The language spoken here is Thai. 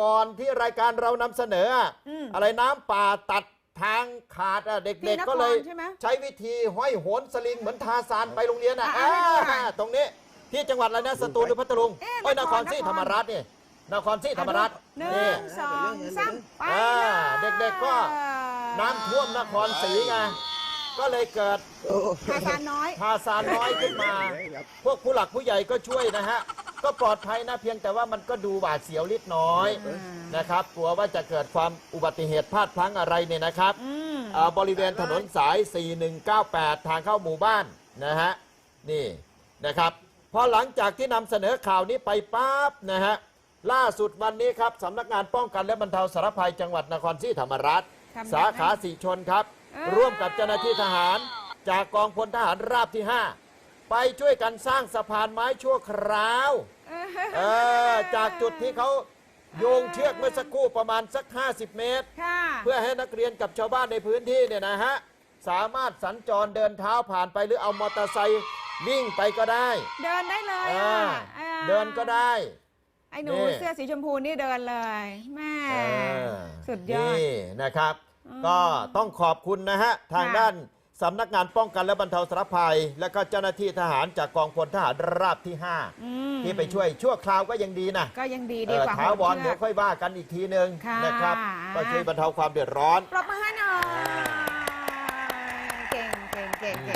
ก่อนที่รายการเรานำเสนออะอืมอะไรน้ำป่าตัดทางขาดอะเด็กที่นๆครก็เลย ใช่ไหมใช้วิธีห้อยโหนสลิงเหมือนทาซานไปโรงเรียนอะอะให้ดูหน่อยอ่าตรงนี้ที่จังหวัดอะไรนะสตูลหรือพัทลุงเอ๊ะโอ้ยนนคครรศรีนคร ธรรมราชนี่นครศรีธรรมราชหนึ่นี่ งสองสามไปอ่าเลยเด็กๆก็ น้ำท่วมนครศรีไงก็เลยเกิด ทาซานน้อย ทาซานน้อยขึ้นมา พวกผู้หลักผู้ใหญ่ก็ช่วยนะฮะ ก็ปลอดภัยนะเพียงแต่ว่ามันก็ดูหวาดเสียวลิดน้อยอืมนะครับกลัวว่าจะเกิดความอุบัติเหตุพลาดพลั้งอะไรเนี่ยนะครับอืมอ่าบริเวณถนนสาย 4198 ทางเข้าหมู่บ้านนะฮะนี่นะครับพอหลังจากที่นำเสนอข่าวนี้ไปปั๊บนะฮะล่าสุดวันนี้ครับสำนักงานป้องกันและบรรเทาสาธารณภัยจังหวัดนครศรีธรรมราชทำยังไงสาขาสีชนครับเอ้ยร่วมกับเจ้าหน้าที่ทหาร จากกองพลทหารราบที่ 5 ไปช่วยกันสร้างสะพานไม้ชั่วคราวเออจากจุดที่เขาโยงเชือกเมื่อสักครู่ประมาณสัก 50 เมตร ค่ะ เพื่อให้นักเรียนกับชาวบ้านในพื้นที่เนี่ยนะฮะสามารถสัญจรเดินเท้าผ่านไปหรือเอามอเตอร์ไซค์วิ่งไปก็ได้เดินได้เลยอ่าอะอ่าเดินก็ได้ ไอ้หนูนี่ เสื้อสีชมพูนี่เดินเลยแม่เออสุดยอด นี่นะครับ อืมก็ต้องขอบคุณนะฮะ ทางค่ะด้าน สำนักงานป้องกันและบรรเทาสาธารณภัย และก็เจ้าหน้าที่ทหารจากกองพลทหารราบที่ อืม5ที่ไปช่วยชั่วคราวก็ยังดีนะก็ยังดีเอดีอกว่าท้าวอนโหเดี๋ยวชือกค่อยว่ากันอีกทีหนึ่งค่ะนะครับ ก็ช่วยบรรเทาความเดือดร้อน ปรบมือให้หน่อย